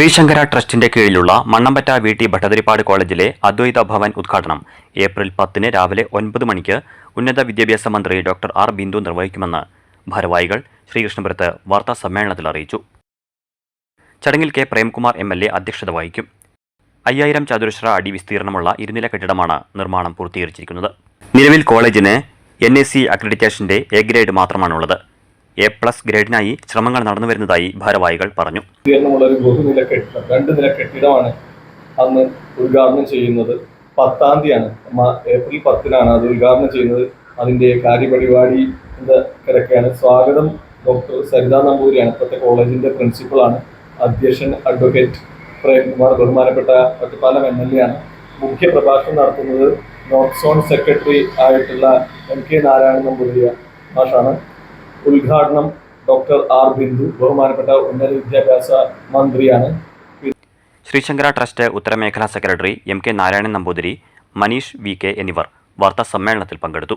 ശ്രീശങ്കര ട്രസ്റ്റിന്റെ കീഴിലുള്ള Mannampatta V T Bhattathiripad കോളേജിലെ അദ്വൈത ഭവൻ ഉദ്ഘാടനം ഏപ്രിൽ പത്തിന് രാവിലെ ഒൻപത് മണിക്ക് ഉന്നത വിദ്യാഭ്യാസ മന്ത്രി ഡോക്ടർ ആർ. ബിന്ദു നിർവഹിക്കുമെന്ന് ഭാരവാഹികൾ ശ്രീകൃഷ്ണപുരത്ത് വാർത്താ സമ്മേളനത്തിൽ അറിയിച്ചു. ചടങ്ങിൽ K. Premkumar M. L. A അധ്യക്ഷത വഹിക്കും. അയ്യായിരം ചതുരശ്ര അടി വിസ്തീർണമുള്ള ഇരുനില കെട്ടിടമാണ് നിർമ്മാണം പൂർത്തീകരിച്ചിരിക്കുന്നത്. നിലവിൽ കോളേജിന് എൻ എസ് സി അക്രഡിറ്റേഷന്റെ എ ഗ്രേഡ് മാത്രമാണുള്ളത്. എ പ്ലസ് ഗ്രേഡിനായി ശ്രമങ്ങൾ നടന്നു വരുന്നതായി ഭാരവാഹികൾ പറഞ്ഞു. രണ്ട് നില കെട്ടിടമാണ് അന്ന് ഉദ്ഘാടനം ചെയ്യുന്നത്. പത്താം തീയതിയാണ്. ഏപ്രിൽ പത്തിനാണ് അത് ഉദ്ഘാടനം ചെയ്യുന്നത്. അതിന്റെ കാര്യപരിപാടി കിടക്കുകയാണ് സ്വാഗതം ഡോക്ടർ സരിത നമ്പൂരിയാണ് ഇപ്പോഴത്തെ കോളേജിന്റെ പ്രിൻസിപ്പളാണ്. അധ്യക്ഷൻ അഡ്വക്കേറ്റ് പ്രേംകുമാർ ബഹുമാനപ്പെട്ട ഒറ്റപ്പാലം എം എൽ എ ആണ്. മുഖ്യ പ്രഭാഷണം നടത്തുന്നത് നോർത്ത് സോൺ സെക്രട്ടറി ആയിട്ടുള്ള എം കെ നാരായണൻ നമ്പൂതിരിയ മാഷാണ്. ഉദ്ഘാടനം ഡോക്ടർ ആർ ബിന്ദു ബഹുമാനപ്പെട്ട ഉന്നത വിദ്യാഭ്യാസ മന്ത്രിയാണ്. Sreesankara trust ഉത്തരമേഖലാ secretary M K Narayanan Namboothiri Maneesh V K എന്നിവർ വാർത്താ സമ്മേളനത്തിൽ പങ്കെടുത്തു.